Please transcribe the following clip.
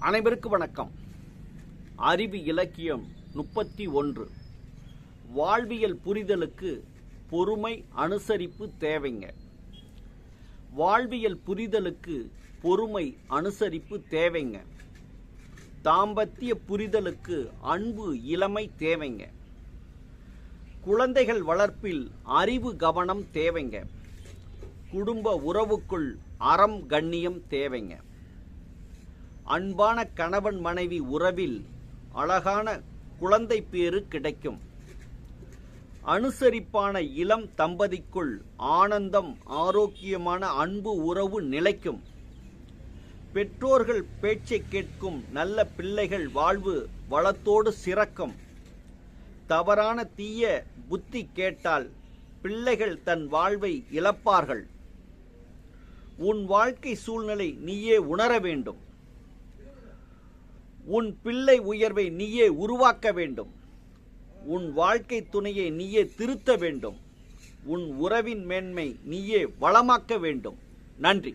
அனைவருக்கு வணக்கம். அறிவு இலக்கியம் முப்பத்தி ஒன்று. வாழ்வியல் புரிதலுக்கு பொறுமை அனுசரிப்பு தேவைங்க. வாழ்வியல் புரிதலுக்கு பொறுமை அனுசரிப்பு தேவைங்க. தாம்பத்திய புரிதலுக்கு அன்பு இளமை தேவைங்க. குழந்தைகள் வளர்ப்பில் அறிவு கவனம் தேவைங்க. குடும்ப உறவுக்குள் அறம் கண்ணியம் தேவைங்க. அன்பான கணவன் மனைவி உறவில் அழகான குழந்தை பேறு கிடைக்கும். அனுசரிப்பான இளம் தம்பதிக்குள் ஆனந்தம் ஆரோக்கியமான அன்பு உறவு நிலைக்கும். பெற்றோர்கள் பேச்சை கேட்கும் நல்ல பிள்ளைகள் வாழ்வு வளத்தோடு சிறக்கும். தவறான தீய புத்தி கேட்டால் பிள்ளைகள் தன் வாழ்வை இழப்பார்கள். உன் வாழ்க்கை சூழ்நிலை நீயே உணர வேண்டும். உன் பிள்ளை உயர்வை நீயே உருவாக்க வேண்டும். உன் வாழ்க்கை துணையை நீயே திருத்த வேண்டும். உன் உறவின் மேன்மை நீயே வளமாக்க வேண்டும். நன்றி.